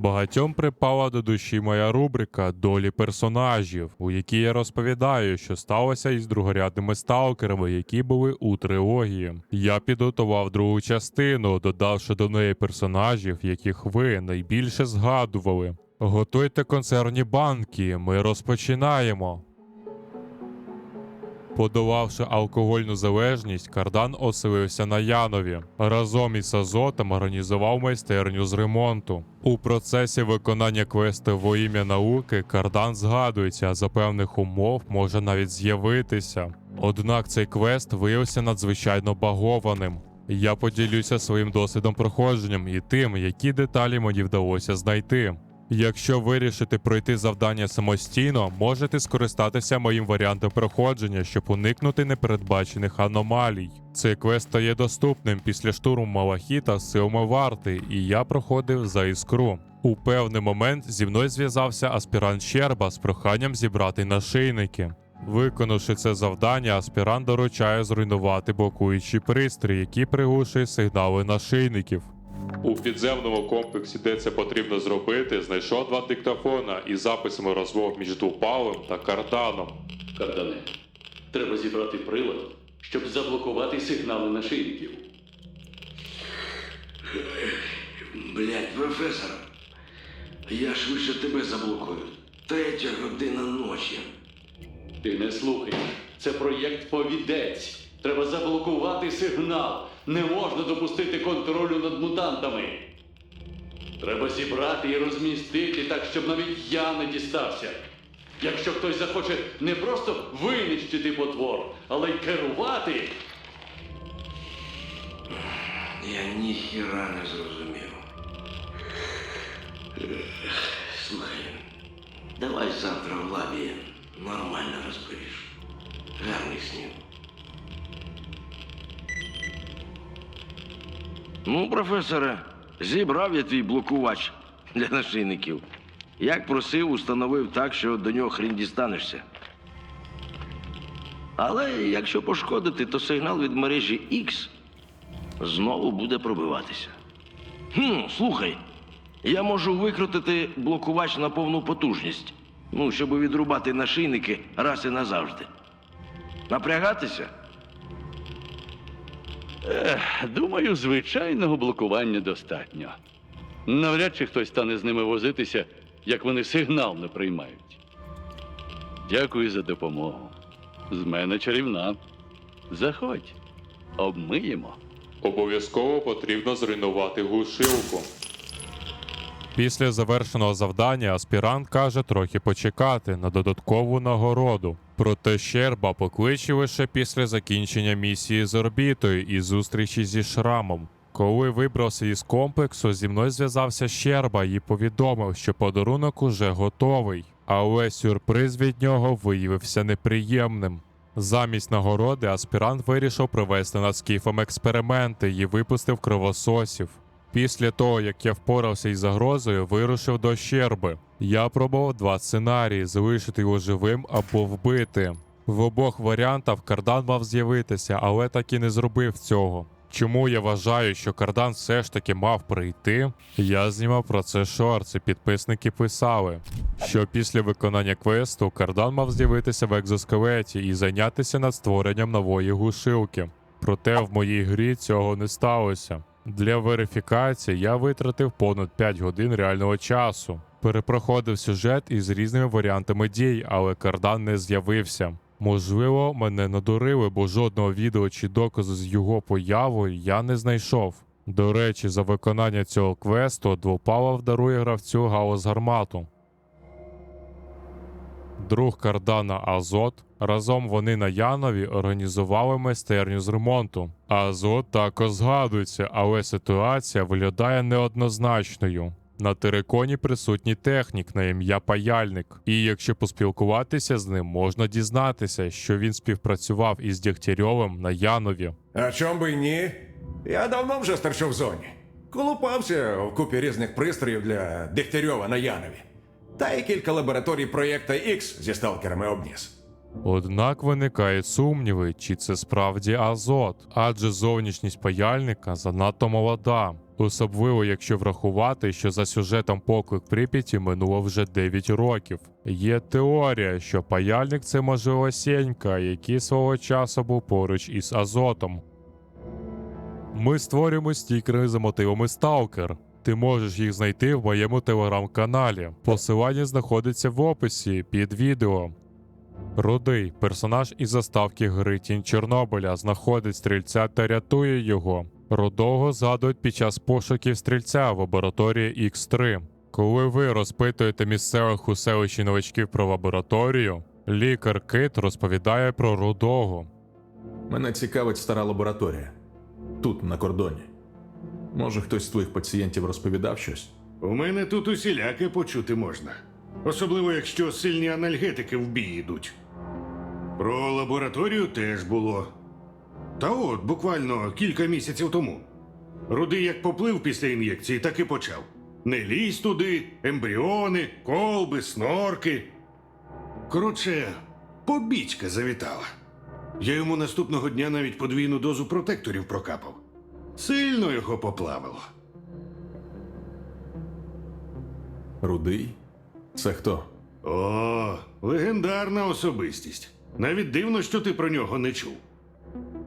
Багатьом припала до душі моя рубрика Долі персонажів, у якій я розповідаю, що сталося із другорядними сталкерами, які були у трилогії. Я підготував другу частину, додавши до неї персонажів, яких ви найбільше згадували. Готуйте консервні банки, ми розпочинаємо. Подолавши алкогольну залежність, Кардан оселився на Янові. Разом із Азотом організував майстерню з ремонту. У процесі виконання квесту во ім'я науки Кардан згадується, а за певних умов може навіть з'явитися. Однак цей квест виявився надзвичайно багованим. Я поділюся своїм досвідом проходженням і тим, які деталі мені вдалося знайти. Якщо вирішите пройти завдання самостійно, можете скористатися моїм варіантом проходження, щоб уникнути непередбачених аномалій. Цей квест стає доступним після штурму Малахіта силами варти, і я проходив за іскру. У певний момент зі мною зв'язався аспірант Щерба з проханням зібрати нашийники. Виконавши це завдання, аспірант доручає зруйнувати блокуючі пристрій, які приглушує сигнали нашийників. У підземному комплексі, де це потрібно зробити, знайшов два диктофона із записами розмов між Дупалом та Картаном. Кардане, треба зібрати прилад, щоб заблокувати сигнали нашийників. Блять, професор. Я швидше тебе заблокую. Третя година ночі. Ти не слухай. Це проєкт повідець. Треба заблокувати сигнал. Не можна допустити контролю над мутантами. Треба зібрати і розмістити так, щоб навіть я не дістався. Якщо хтось захоче не просто винищити потвор, але й керувати, Я ніхіра не зрозумів. Слухай, давай завтра в лабі нормально розповіш. Гарних снів. Ну, професоре, зібрав я твій блокувач для нашийників. Як просив, установив так, що до нього хрін дістанешся. Але якщо пошкодити, то сигнал від мережі X знову буде пробиватися. Хм, слухай, я можу викрутити блокувач на повну потужність. Ну, щоб відрубати нашийники раз і назавжди. Напрягатися? Думаю, звичайного блокування достатньо. Навряд чи хтось стане з ними возитися, як вони сигнал не приймають. Дякую за допомогу. З мене чарівна. Заходь, обмиємо. Обов'язково потрібно зруйнувати глушилку. Після завершеного завдання аспірант каже трохи почекати на додаткову нагороду. Проте Щерба покличе лише після закінчення місії з орбітою і зустрічі зі шрамом. Коли вибрався із комплексу, зі мною зв'язався Щерба і повідомив, що подарунок уже готовий, але сюрприз від нього виявився неприємним. Замість нагороди аспірант вирішив провести над скіфом експерименти і випустив кровососів. Після того, як я впорався із загрозою, вирушив до щерби. Я пробував два сценарії: залишити його живим або вбити. В обох варіантах кардан мав з'явитися, але так і не зробив цього. Чому я вважаю, що кардан все ж таки мав прийти? Я знімав про це шорт, і підписники писали, що після виконання квесту кардан мав з'явитися в екзоскелеті і зайнятися над створенням нової глушилки. Проте в моїй грі цього не сталося. Для верифікації я витратив понад 5 годин реального часу. Перепроходив сюжет із різними варіантами дій, але кардан не з'явився. Можливо, мене надурили, бо жодного відео чи доказу з його появою я не знайшов. До речі, за виконання цього квесту Двопалов дарує гравцю гаус гармату. Друг Кардана Азот. Разом вони на Янові організували майстерню з ремонту. Азот також згадується, але ситуація виглядає неоднозначною. На териконі присутній технік на ім'я Паяльник, і якщо поспілкуватися з ним, можна дізнатися, що він співпрацював із Дегтярьовим на Янові. А чом би й ні? Я давно вже стерчу в зоні. Колупався в купі різних пристроїв для Дегтярьова на Янові. Та й кілька лабораторій проєкта X зі сталкерами обніс. Однак виникають сумніви, чи це справді азот, адже зовнішність паяльника занадто молода. Особливо, якщо врахувати, що за сюжетом поклик Прип'яті минуло вже 9 років. Є теорія, що паяльник це можливо Сенька, який свого часу був поруч із Азотом. Ми створюємо стікери за мотивами Сталкер. Ти можеш їх знайти в моєму телеграм-каналі. Посилання знаходиться в описі під відео. Рудий, персонаж із заставки гри Тінь Чорнобиля, знаходить стрільця та рятує його. Рудого згадують під час пошуків стрільця в лабораторії X3. Коли ви розпитуєте місцевих у селищі новачків про лабораторію, лікар Кит розповідає про рудого. Мене цікавить стара лабораторія. Тут, на кордоні. Може, хтось з твоїх пацієнтів розповідав щось? У мене тут усіляке почути можна. Особливо, якщо сильні анальгетики в бій йдуть. Про лабораторію теж було. Та от, буквально кілька місяців тому. Рудий як поплив після ін'єкції, так і почав. Не лізь туди, ембріони, колби, снорки. Коротше, побічка завітала. Я йому наступного дня навіть подвійну дозу протекторів прокапав. Сильно його поплавило. Рудий? Це хто? О, легендарна особистість. Навіть дивно, що ти про нього не чув.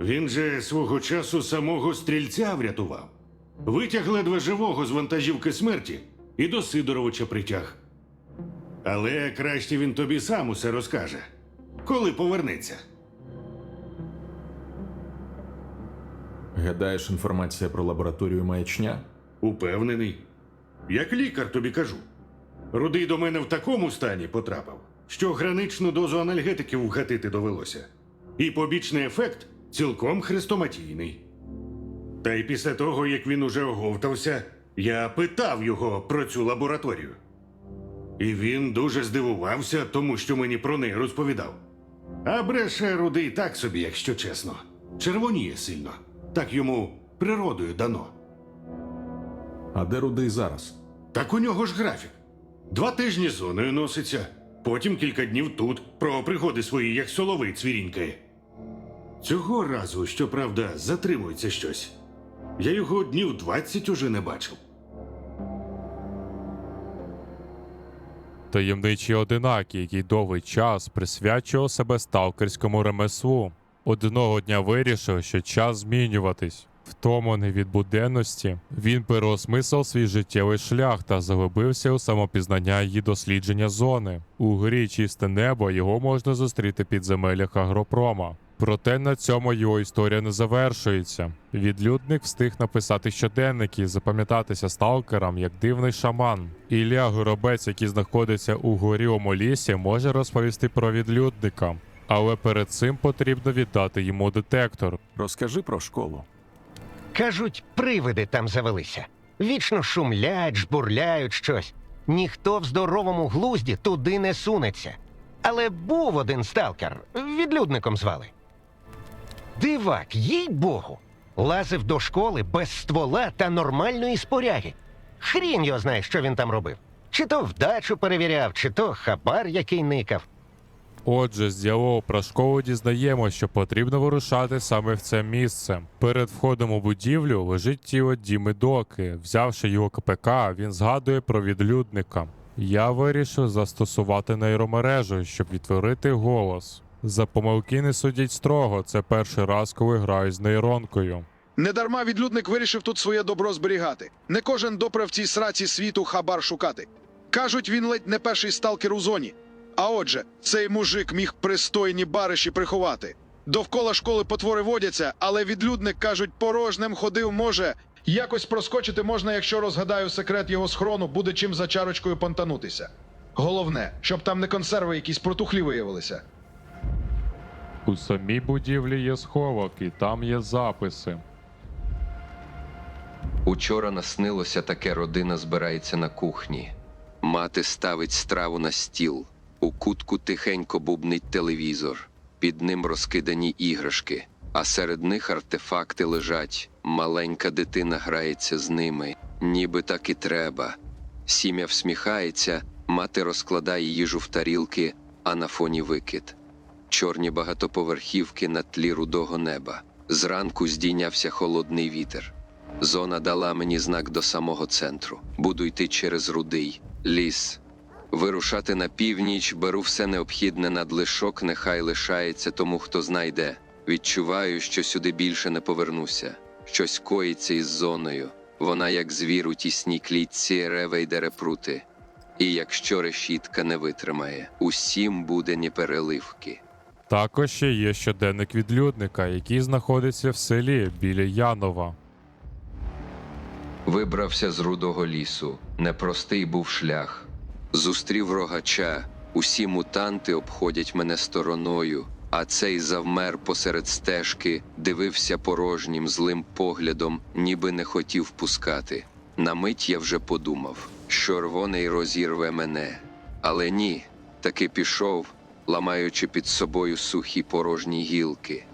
Він же свого часу самого стрільця врятував. Витяг ледве живого з вантажівки смерті і до Сидоровича притяг. Але краще він тобі сам усе розкаже, коли повернеться. Гадаєш, інформація про лабораторію маячня? Упевнений. Як лікар тобі кажу. Рудий до мене в такому стані потрапив, що граничну дозу анальгетиків вгатити довелося. І побічний ефект цілком хрестоматійний. Та й після того, як він уже оговтався, я питав його про цю лабораторію. І він дуже здивувався, тому що мені про неї розповідав. А бреше рудий так собі, якщо чесно. Червоніє сильно. Так йому природою дано. А де Рудий зараз? Так у нього ж графік. Два тижні зоною носиться, потім кілька днів тут про пригоди свої, як соловий цвірінькає. Цього разу, щоправда, затримується щось. Я його днів 20 уже не бачив. Таємничий одинак, який довгий час присвячував себе сталкерському ремеслу. Одного дня вирішив, що час змінюватись. Втомлений від буденності, він переосмислив свій життєвий шлях та заглибився у самопізнання її дослідження зони. У грі чисте небо його можна зустріти в підземеллях агропрома. Проте на цьому його історія не завершується. Відлюдник встиг написати щоденники і запам'ятатися сталкерам як дивний шаман. Ілля Горобець, який знаходиться у горілому лісі, може розповісти про відлюдника. Але перед цим потрібно віддати йому детектор. Розкажи про школу. Кажуть, привиди там завелися. Вічно шумлять, жбурляють щось. Ніхто в здоровому глузді туди не сунеться. Але був один сталкер, відлюдником звали. Дивак, їй богу, лазив до школи без ствола та нормальної споряги. Хрін його знає, що він там робив. Чи то вдачу перевіряв, чи то хабар який никав. Отже, з діалогу про школу дізнаємо, що потрібно вирушати саме в це місце. Перед входом у будівлю лежить тіло Діми Доки. Взявши його КПК, він згадує про відлюдника. Я вирішив застосувати нейромережу, щоб відтворити голос. За помилки не судять строго. Це перший раз, коли граю з нейронкою. Недарма відлюдник вирішив тут своє добро зберігати. Не кожен допре в цій сраці світу хабар шукати. Кажуть, він ледь не перший сталкер у зоні. А отже, цей мужик міг пристойні бариші приховати. Довкола школи потвори водяться, але відлюдник, кажуть, порожнем ходив може. Якось проскочити можна, якщо розгадаю секрет його схрону, буде чим за чарочкою понтанутися. Головне, щоб там не консерви якісь протухлі виявилися. У самій будівлі є сховок, і там є записи. Учора наснилося таке родина збирається на кухні. Мати ставить страву на стіл. У кутку тихенько бубнить телевізор. Під ним розкидані іграшки, а серед них артефакти лежать. Маленька дитина грається з ними, ніби так і треба. Сім'я всміхається, мати розкладає їжу в тарілки, а на фоні викид. Чорні багатоповерхівки на тлі рудого неба. Зранку здійнявся холодний вітер. Зона дала мені знак до самого центру. Буду йти через рудий, ліс. Вирушати на північ, беру все необхідне надлишок, нехай лишається тому, хто знайде. Відчуваю, що сюди більше не повернуся. Щось коїться із зоною. Вона, як звір у тісній клітці, реве й дере прути. І якщо решітка не витримає, усім буде ні переливки. Також ще є щоденник відлюдника, який знаходиться в селі біля Янова. Вибрався з рудого лісу. Непростий був шлях. Зустрів рогача. Усі мутанти обходять мене стороною, а цей завмер посеред стежки, дивився порожнім злим поглядом, ніби не хотів пускати. На мить я вже подумав, що рвоний розірве мене. Але ні, таки пішов, ламаючи під собою сухі порожні гілки.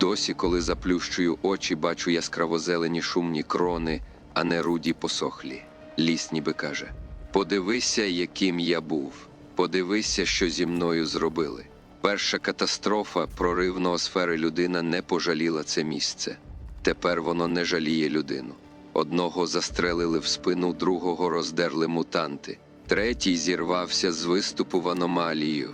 Досі, коли заплющую очі, бачу яскравозелені шумні крони, а не руді посохлі. Ліс ніби каже: Подивися, яким я був. Подивися, що зі мною зробили. Перша катастрофа прорив ноосфери людина не пожаліла це місце. Тепер воно не жаліє людину. Одного застрелили в спину, другого роздерли мутанти. Третій зірвався з виступу в аномалію.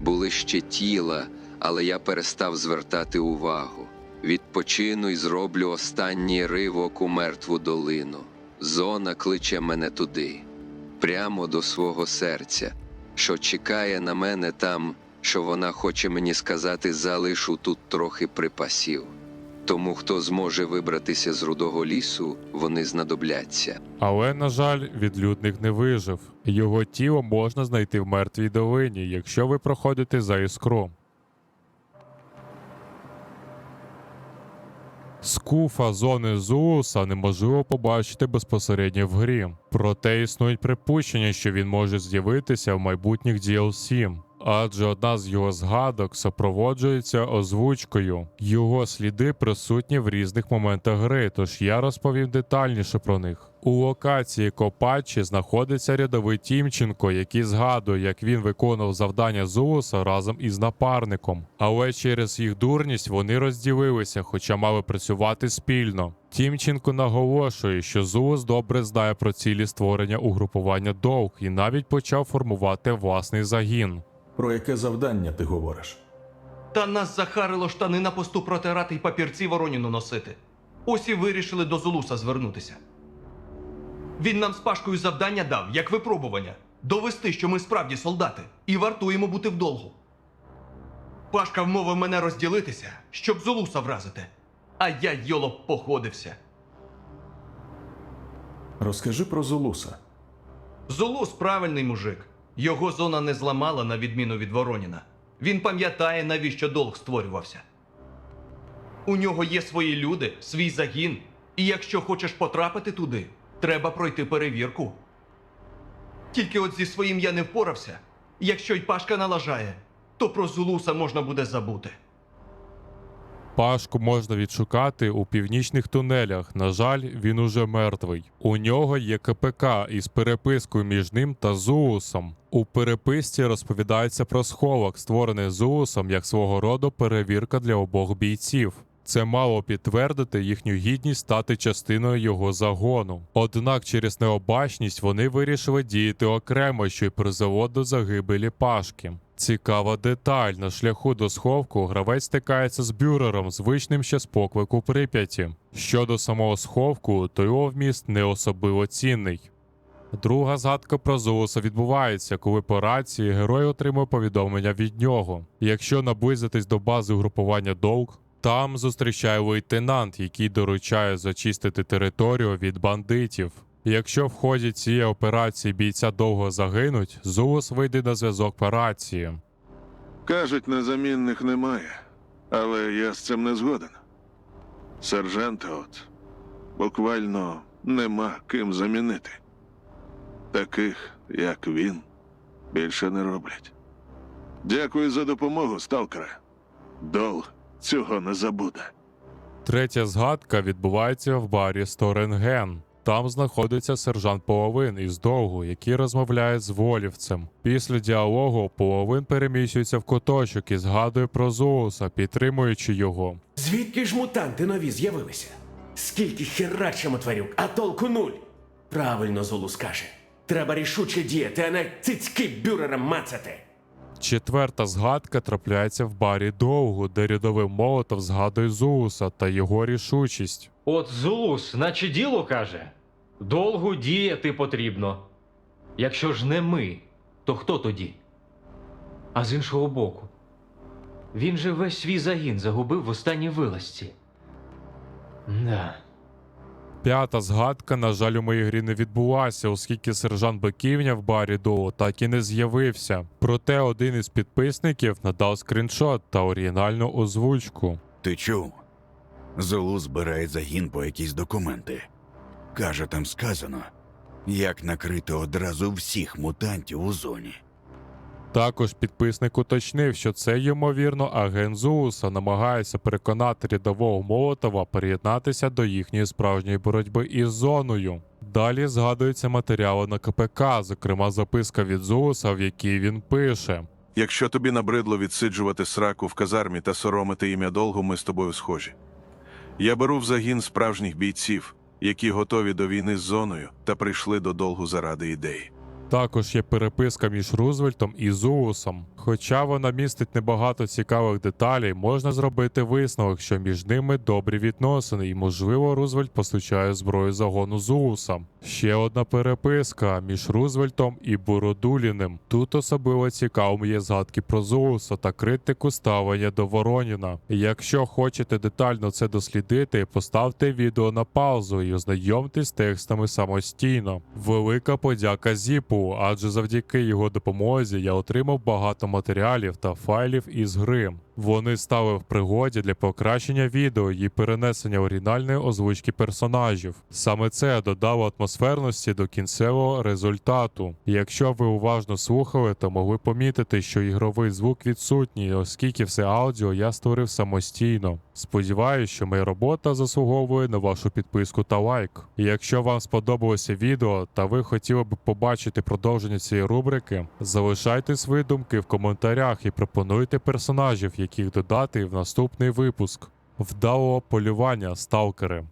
Були ще тіла, але я перестав звертати увагу. Відпочину і зроблю останній ривок у мертву долину. Зона кличе мене туди, прямо до свого серця, що чекає на мене там, що вона хоче мені сказати, залишу тут трохи припасів. Тому хто зможе вибратися з рудого лісу, вони знадобляться. Але, на жаль, відлюдник не вижив. Його тіло можна знайти в мертвій долині, якщо ви проходите за Скуфа зони Зууса неможливо побачити безпосередньо в грі, проте існують припущення, що він може з'явитися в майбутніх DLC. Адже одна з його згадок супроводжується озвучкою. Його сліди присутні в різних моментах гри, тож я розповім детальніше про них. У локації Копачі знаходиться рядовий Тімченко, який згадує, як він виконував завдання Зууса разом із напарником. Але через їх дурність вони розділилися, хоча мали працювати спільно. Тімченко наголошує, що Зуус добре знає про цілі створення угрупування довг і навіть почав формувати власний загін. Про яке завдання ти говориш? Та нас захарило штани на посту протирати й папірці Вороніну носити. Ось і вирішили до Зулуса звернутися. Він нам з Пашкою завдання дав, як випробування, довести, що ми справді солдати, і вартуємо бути вдовгу. Пашка вмовив мене розділитися, щоб Зулуса вразити. А я йолоп походився. Розкажи про Зулуса. Зулус правильний мужик. Його зона не зламала на відміну від Вороніна. Він пам'ятає, навіщо долг створювався. У нього є свої люди, свій загін. І якщо хочеш потрапити туди, треба пройти перевірку. Тільки от зі своїм я не впорався. Якщо й Пашка налажає, то про Зулуса можна буде забути. Пашку можна відшукати у північних тунелях. На жаль, він уже мертвий. У нього є КПК із перепискою між ним та Зуусом. У переписці розповідається про сховок, створений Зуусом як свого роду перевірка для обох бійців. Це мало підтвердити їхню гідність стати частиною його загону. Однак через необачність вони вирішили діяти окремо, що й призвело до загибелі Пашки. Цікава деталь на шляху до сховку гравець стикається з бюрером, звичним ще з поклику Прип'яті. Щодо самого сховку, то його вміст не особливо цінний. Друга згадка про Зоуса відбувається, коли по рації герой отримує повідомлення від нього. Якщо наблизитись до бази угрупування Довг, там зустрічає лейтенант, який доручає зачистити територію від бандитів. Якщо в ході цієї операції бійця довго загинуть, Зулус вийде на зв'язок по рації. Кажуть, незамінних немає, але я з цим не згоден. Сержанта от буквально нема ким замінити. Таких, як він, більше не роблять. Дякую за допомогу, сталкере. Долг цього не забуде. Третя згадка відбувається в барі Сторенген. Там знаходиться сержант Половин із довгу, який розмовляє з волівцем. Після діалогу половин переміщується в куточок і згадує про Зоуса, підтримуючи його. Звідки ж мутанти нові з'явилися? Скільки херачимо тварюк, а толку нуль. Правильно Золу скаже. Треба рішуче діяти, а не цицьки бюрерам мацати. Четверта згадка трапляється в барі довгу, де рядовий молотов згадує Зууса та його рішучість. От Зулус, наче діло каже. Довго діяти потрібно. Якщо ж не ми, то хто тоді? А з іншого боку, він же весь свій загін загубив в останній вилазці. Да. П'ята згадка, на жаль, у моїй грі не відбулася, оскільки сержант Биківня в барі Доу так і не з'явився. Проте один із підписників надав скріншот та оригінальну озвучку. Ти чув? Золу збирає загін по якісь документи. Каже, там сказано, як накрити одразу всіх мутантів у зоні. Також підписник уточнив, що це ймовірно агент Зууса намагається переконати рядового Молотова приєднатися до їхньої справжньої боротьби із зоною. Далі згадуються матеріали на КПК, зокрема записка від Зууса, в якій він пише. Якщо тобі набридло відсиджувати сраку в казармі та соромити ім'я довго, ми з тобою схожі. Я беру в загін справжніх бійців, які готові до війни з зоною та прийшли до долгу заради ідеї. Також є переписка між Рузвельтом і Зуусом. Хоча вона містить небагато цікавих деталей, можна зробити висновок, що між ними добрі відносини, і можливо Рузвельт постачає зброю загону Зууса. Ще одна переписка між Рузвельтом і Бородуліним. Тут особливо цікаво є згадки про Зууса та критику ставлення до Вороніна. Якщо хочете детально це дослідити, поставте відео на паузу і ознайомтесь з текстами самостійно. Велика подяка Зіпу, адже завдяки його допомозі я отримав багато матеріалів та файлів із гри. Вони стали в пригоді для покращення відео і перенесення оригінальної озвучки персонажів. Саме це додало атмосферності до кінцевого результату. Якщо ви уважно слухали, то могли помітити, що ігровий звук відсутній, оскільки все аудіо я створив самостійно. Сподіваюсь, що моя робота заслуговує на вашу підписку та лайк. Якщо вам сподобалося відео та ви хотіли б побачити продовження цієї рубрики, залишайте свої думки в коментарях і пропонуйте персонажів, яких додати в наступний випуск. Вдалого полювання, сталкери!